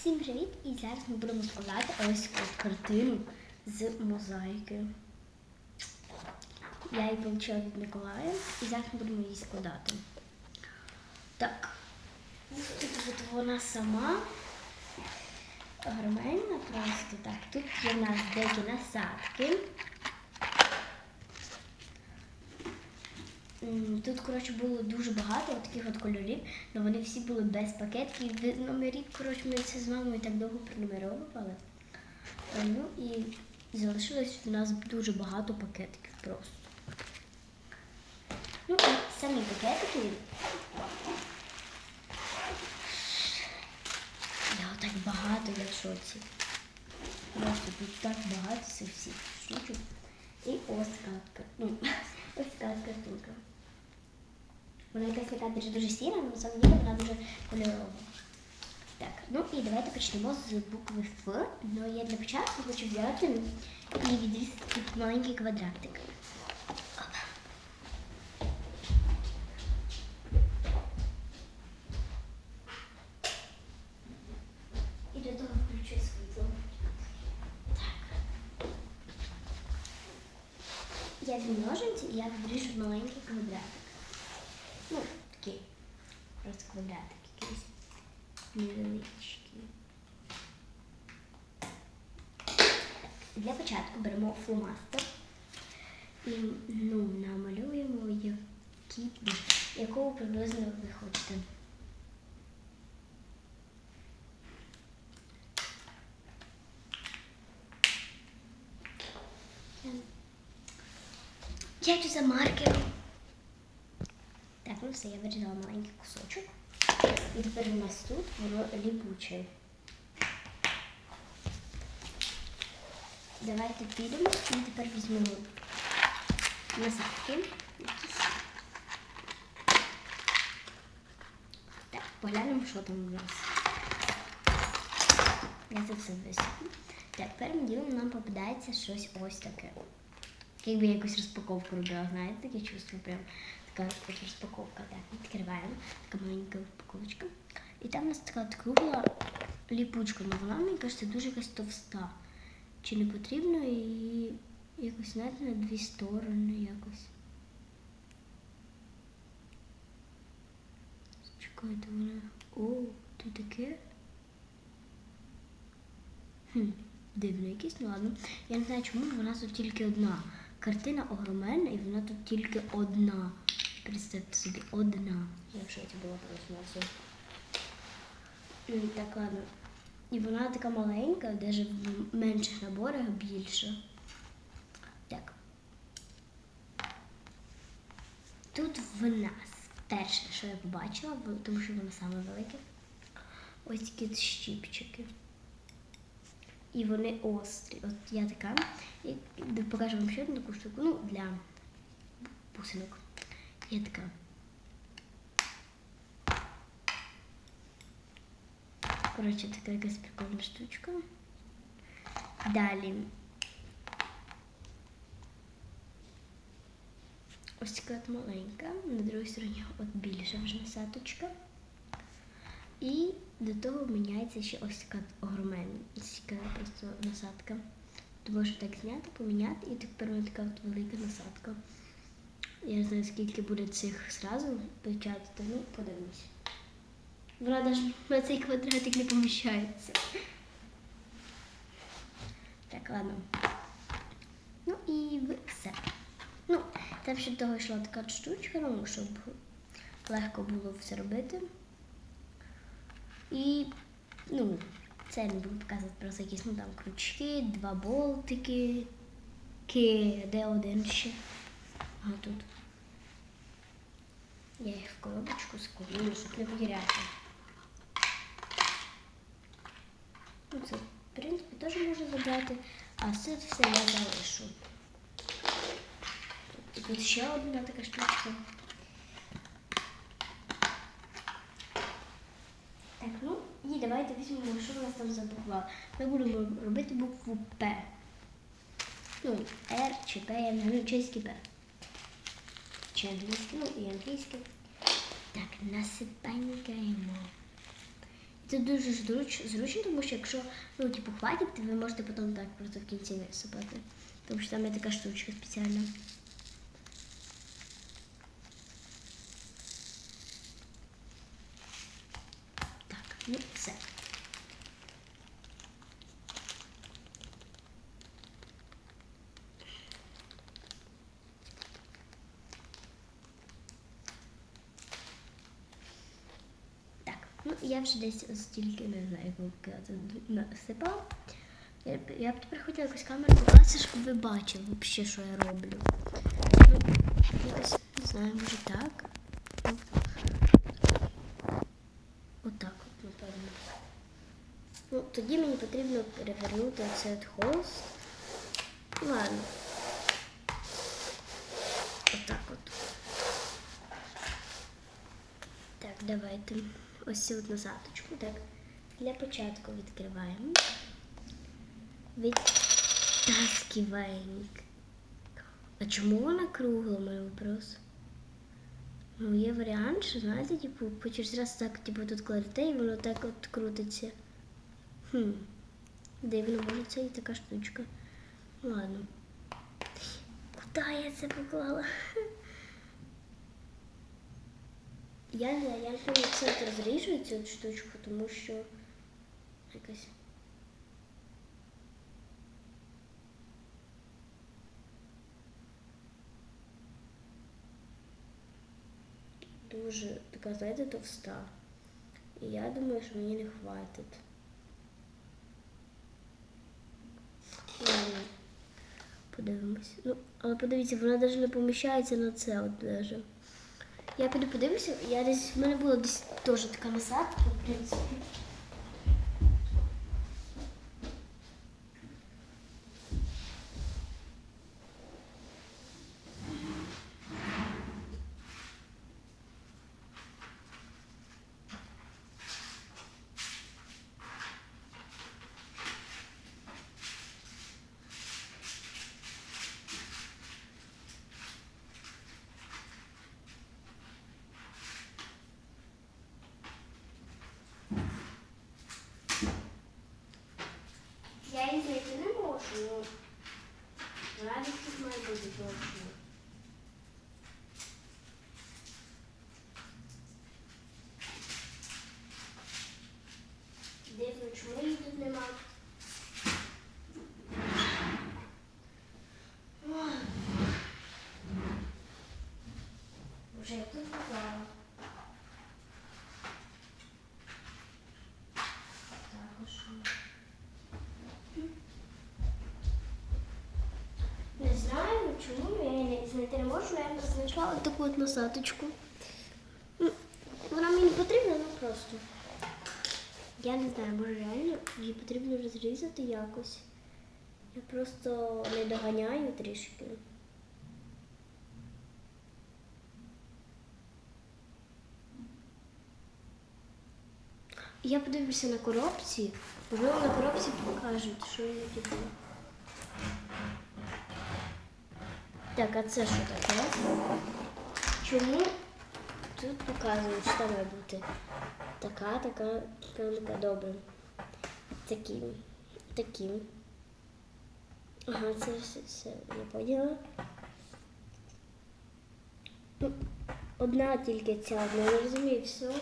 Всім привіт! І зараз ми будемо складати ось картину з мозаїки. Я її отримала від Миколая і зараз ми будемо її складати. Так, тут от вона сама гармельна просто так. Тут є в нас деякі насадки. Тут, коротше, було дуже багато таких от кольорів, але вони всі були без пакетків, без номерів. Коротше, ми це з мамою так довго пронумеровували. Е, Ну і залишилось в нас дуже багато пакетиків просто. Ну і самі пакетики. Я так багато я в шоці. Просто тут так багато цих всіх штучок. І ось картка. Ну, ось от картинка. Вона якась така дуже сіра, але на вона дуже кольорова. Так, ну і давайте почнемо з букви Ф. Ну я для початку хочу взяти і відрізати маленький квадратик. Я візьму ножниці і я відріжу маленький квадратик. Ну, такий. Просто квадратик якийсь невеличкий. Для початку беремо фломастер і ну, намалюємо який, якого приблизно ви хочете. Я за маркером. Ну я вирізала маленький кусочок. І тепер у нас тут воно ліпуче. Давайте підемо і тепер візьмемо насадки. Так, поглянемо, що там у нас. Я це все висиплю. Так, першим ділом нам попадається щось ось таке. Якби я якусь розпаковку робила, знаєте, таке чувство прям така от розпаковка. Так, відкриваємо. Така маленька упаковочка. І там у нас така от кругла ліпучка, але вона, мені кажеться, дуже якась товста. Чи не потрібно її якось, знаєте, на дві сторони якось. Чекайте, вона. О, тут таке. Хм, дивно якийсь, ну ладно. Я не знаю, чому вона тут тільки одна. Картина огроменна і вона тут тільки одна. Представте собі, одна. Якщо це була просто. Так, ладно. І вона така маленька, навіть в менших наборах більше. Так. Тут в нас перше, що я побачила, тому що воно саме велике. Ось такі щіпчики. І вони острі. От я така. І покажу вам ще одну таку штуку. Ну, для бусинок. Така. Коротше, така якась прикольна штучка. Далі. Ось така маленька, на другій стороні от більша вже насадочка. І до того міняється ще ось така огроменна, ось така просто насадка. Ти можеш так зняти, поміняти, і тепер вона така от велика насадка. Я не знаю, скільки буде цих зразу печатати, ну подивимось. Вона навіть на цей квадратик не поміщається. Так, ладно. Ну і все. Ну, там ще того йшла така штучка, ну, щоб легко було все робити. І, ну, це не буду показувати просто якісь, ну там крючки, два болтики, ки, де один ще. А тут. Я їх в коробочку складу, щоб не потеряти. Ну, це, в принципі, теж можна забрати, а це все я залишу. Тут ще одна така штучка. Так, ну і давайте візьмемо, що у нас там за буква. Ми будемо робити букву П. Ну, Р чи П, я не знаю, чеський П. Англійський, ну і англійський. Так, насипанькаємо. Це дуже зручно, тому що якщо ну, типу, хватить, то ви можете потім так просто в кінці висипати. Тому що там є така штучка спеціальна. Так, ну все. Так, ну я вже десь стільки не знаю, як вам казати, насипала. Я, б- я тепер хотіла якусь камеру покласти, щоб ви бачили взагалі, що я роблю. Ну, якось, не знаю, може так. Отак от, напевно. Ну, тоді мені потрібно перевернути цей холст. Ладно. Отак от. Так, давайте ось цю от насадочку. Так. Для початку відкриваємо. Відтаскиваємо. А чому вона кругла, мій вопрос? Ну, є варіант, що, знаєте, типу, по через раз так, типу, тут кладете і воно так от крутиться. Хм. Дивно, може це і така штучка. Ладно. Куди я це поклала? Я не знаю, я напевно це розріжу цю штучку, тому що якось. Дуже така, знаєте, товста. І я думаю, що мені не хватить. Подивимось. Ну, але подивіться, вона навіть не поміщається на це от даже. Я піду подивлюся, я десь, в мене була десь теж така насадка, в принципі. Я її знайти не можу, ну. Тут має бути точно. Дивно, чому її тут нема? Ой. Вже я тут поклала. Також. Не знаю, чому я її не- знайти не можу, але я знайшла ось таку от насадочку. Вона мені потрібна, ну просто. Я не знаю, може реально її потрібно розрізати якось. Я просто не доганяю трішки. Я подивлюся на коробці, можливо, на коробці покажуть, що я типу. Так, а це що таке? Чому тут показують, що там має бути така, така, така, добре. Таким, таким. Ага, це все, все, я поняла. Ну, Одна тільки ця, ну, я розумію, все,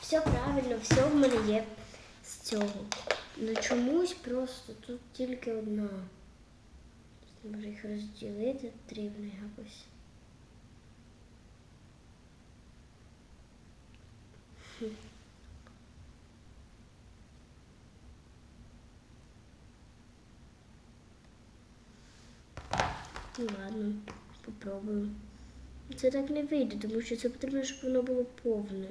все правильно, все в мене є з цього. Ну чомусь просто тут тільки одна. Може їх розділити потрібно якось. Хм. Ну ладно, попробую. Це так не вийде, тому що це потрібно, щоб воно було повне.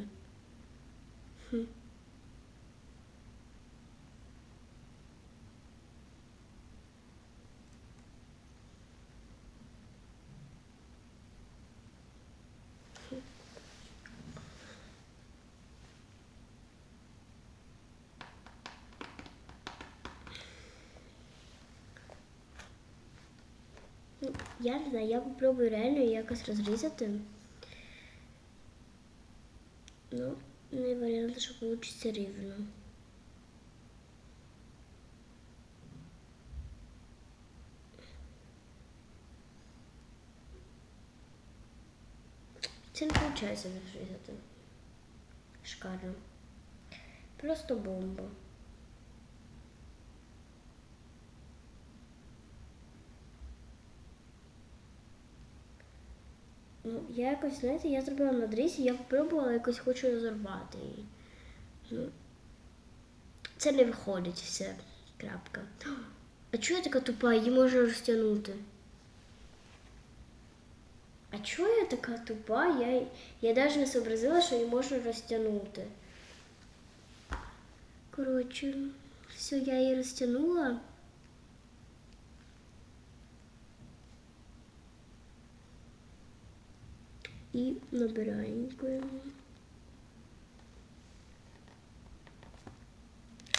Я не знаю, я попробую реально якось розрізати. Ну, ну не варіант, що вийде рівно. Це не виходить розрізати. Шикарно. Просто бомба. Ну, я якось, знаєте, я зробила надріз, і я спробувала якось хочу розорвати її. Ну, це не виходить все. Крапка. А чого я така тупа? Її можна розтягнути. А чого я така тупа? Я, я навіть не зобразила, що її можна розтягнути. Коротше, все, я її розтягнула. І набираємо.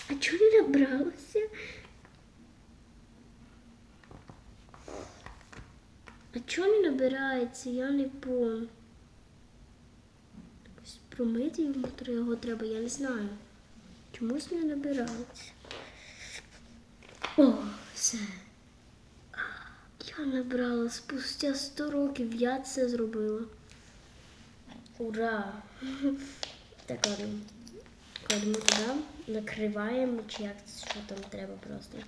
А чого не набралося? А чого не набирається? Я не помню. Якось промити його треба, я не знаю. Чомусь не набирається. О, все. Я набрала спустя 100 років, я це зробила. Ура! Так, ладно. Кладемо туди, накриваємо, чи як що там треба просто.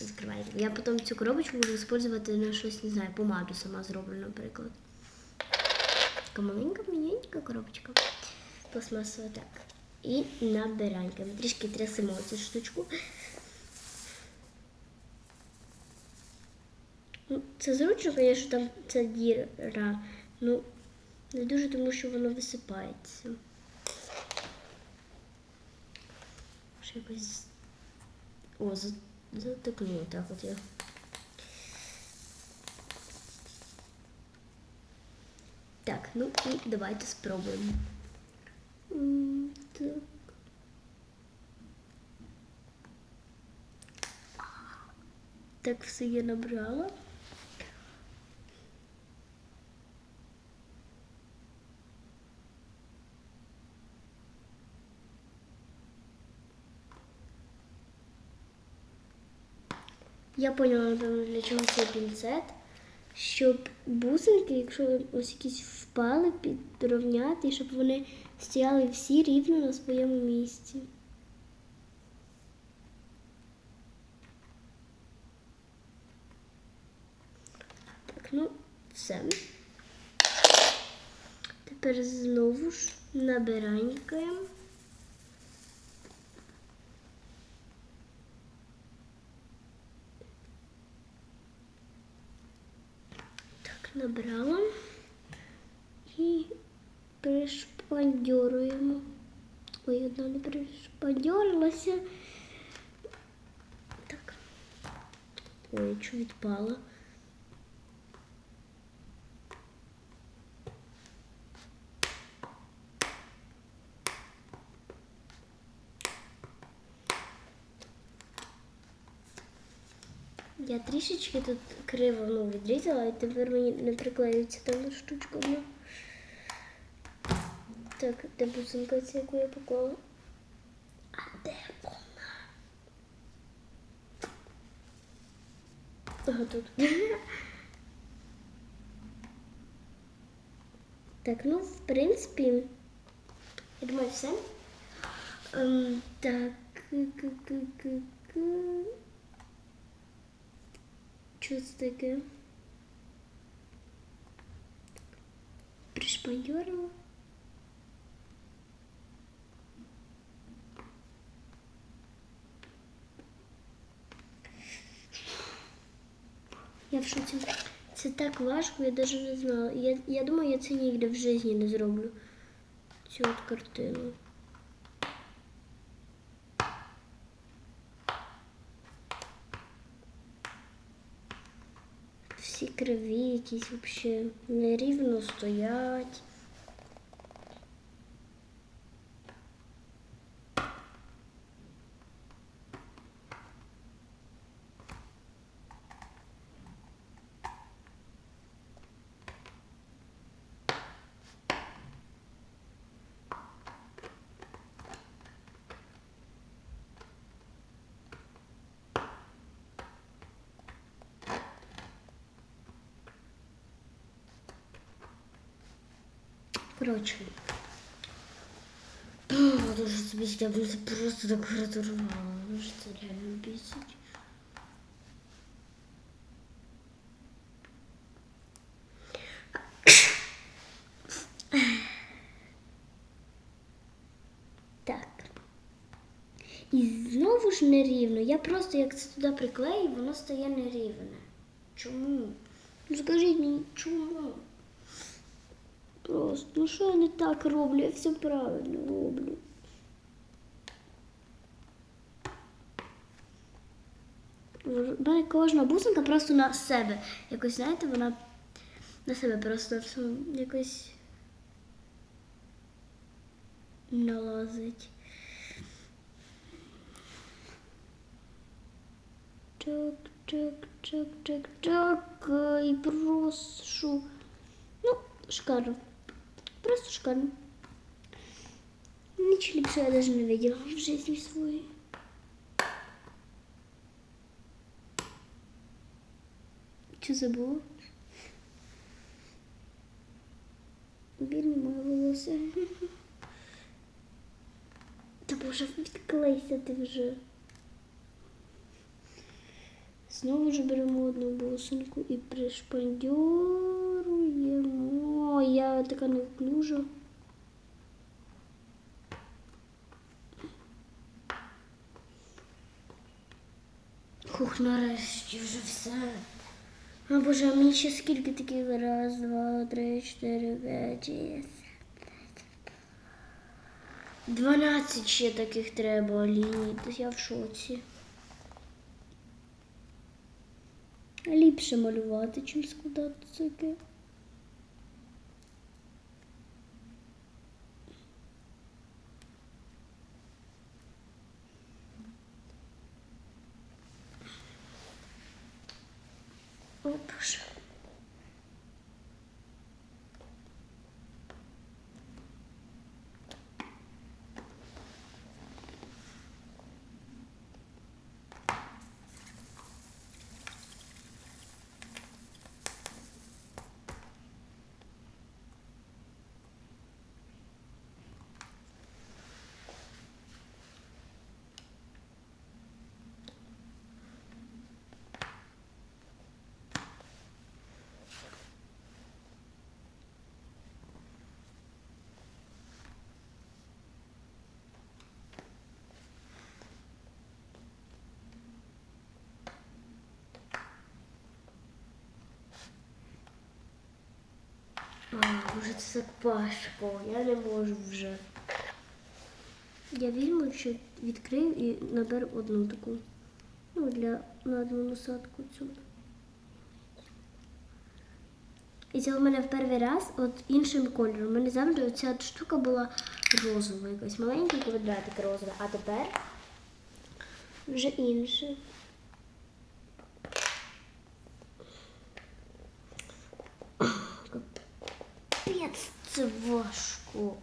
Закриваємо. Я потім цю коробочку буду використовувати на щось, не знаю, помаду сама зроблю, наприклад. Така маленька, маленька коробочка. Пластмасова так. І набираємо. Трішки трясемо цю штучку. Ну, це зручно, звісно, там ця діра. Ну, не дуже тому, що воно висипається. Ще якось. О, за- затикну так от я. Так, ну і давайте спробуємо. Так. Так все я набрала. Я поняла, для чого цей пінцет. Щоб бусинки, якщо ось якісь впали, підрівняти, щоб вони стояли всі рівно на своєму місці. Так, ну, все. Тепер знову ж набиранькаємо. набрала і пришпандьоруємо. Ой, одна не пришпандьорилася. Так. Ой, що відпала. Я трішечки тут криво ну, відрізала, і тепер мені не приклеюється там штучка одна. Так, де бусинка ця, яку я поклала? А де вона? Ага, тут. Так, ну, в принципі, я думаю, все. Ем, так. Ку-ку-ку-ку. Що це таке? Пришпандьорила. Я в шоці. Це так важко, я навіть не знала. Я, я думаю, я це ніде в житті не зроблю. Цю от картину. Всі криві якісь взагалі нерівно стоять. Коротше. Дуже собі я б це просто так розорвала. Дуже це реально бісить. Так. І знову ж нерівно. Я просто як це туди приклею, воно стає нерівне. Чому? Ну скажіть мені, чому? Просто, ну що я не так роблю? Я все правильно роблю. Мене кожна бусинка просто на себе. Якось, знаєте, вона на себе просто якось налазить. Так, так, так, так. е, І прошу. Ну, шикарно. Просто шикарно. Ничего лучше я даже не видела в жизни своей. Что забыла? Бідні моє волосся. Та боже, відклейся ти вже. Знову ж беремо одну бусинку і пришпандюруємо. Я така неуклюжа. Хух, нарешті вже все. О боже, а мені ще скільки таких? Раз, два, три, чотири, п'ять, шість. Дванадцять ще таких треба ліній. Та Я в шоці. Ліпше малювати, чим складати таке. О, Боже. А, Боже, це так важко. Я не можу вже. Я візьму, що відкрию і наберу одну таку. Ну, для на одну насадку цю. І це у мене в перший раз от іншим кольором. У мене завжди оця штука була розова, якась маленький квадратик розовий, а тепер вже інше. Капець, це важко.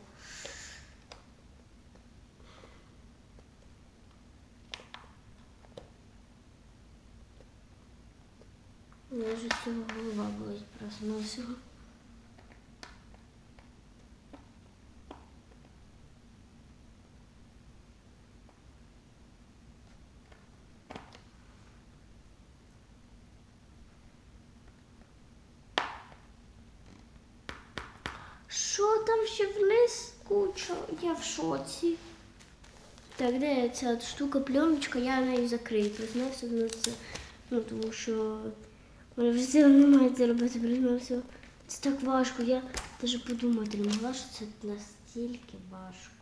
У мене вже цього голова болить просто на всього. Що там ще вниз куча? Я в шоці. Так, де ця штука пленочка, я нею закрию. Признався на це. Ну, тому що мене вже сил немає це робити, признався. Це так важко. Я навіть подумати не могла, що це настільки важко.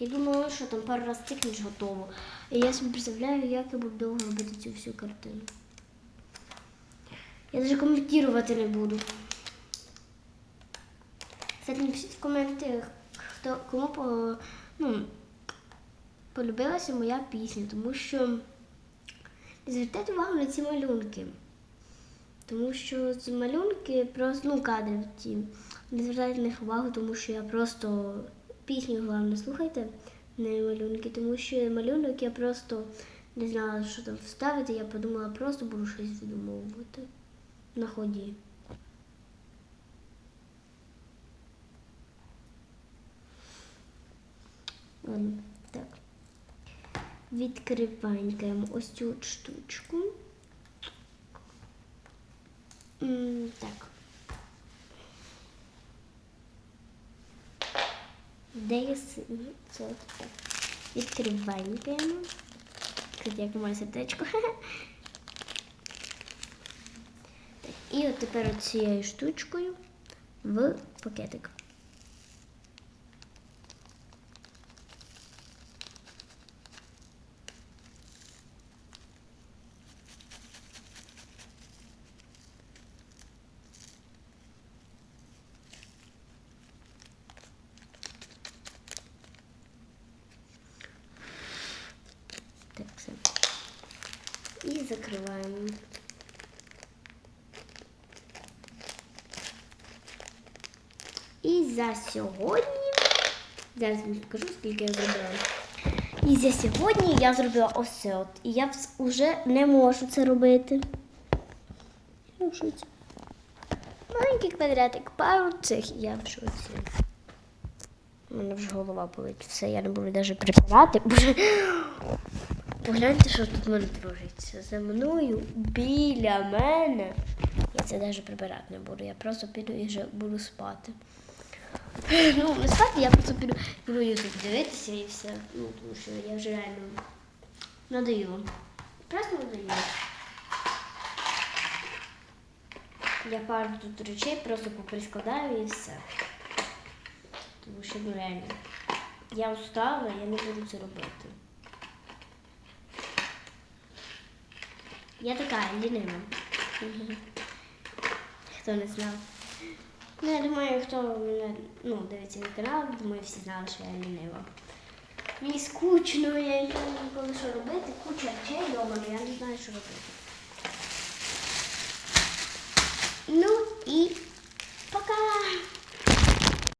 Я думала, що там пару раз тикнеш готово. І я собі представляю, як я буду довго робити цю всю картину. Я навіть коментувати не буду. Кстати, напишіть в коментарях, хто кому по, ну, полюбилася моя пісня, тому що звертайте увагу на ці малюнки. Тому що ці малюнки просто, ну, кадри ті. Не звертайте на них увагу, тому що я просто пісню головне слухайте, не малюнки, тому що малюнок я просто не знала, що там вставити, я подумала, просто буду щось видумовувати на ході. Ем, так. Відкриванькаємо ось цю штучку. Так. Де є сині? Це так. Як моє сердечко. і от тепер цією штучкою в пакетик. Так. І закриваємо. За сьогодні. Зараз вам покажу, скільки я зробила. І за сьогодні я зробила ось це от. І я вже не можу це робити. Я в шоці. Маленький квадратик, пару цих, я в шоці. У мене вже голова болить. Все, я не буду навіть прибирати. бо Погляньте, що тут в мене твориться. За мною біля мене. Я це навіть прибирати не буду. Я просто піду і вже буду спати. Ну, не спати, я просто піду, піду ютуб дивитися і все. Ну, тому що я вже реально надоїла. Просто надоїла. Я пару тут речей просто поприскладаю і все. Тому що ну реально. Я устала, я не буду це робити. Я така лінива. Хто не знав. Ну, я думаю, хто мене ну, дивиться мій канал, думаю, всі знали, що я лінива. Мені скучно, я не коли що робити, куча речей вдома, я не знаю, що робити. Ну і пока!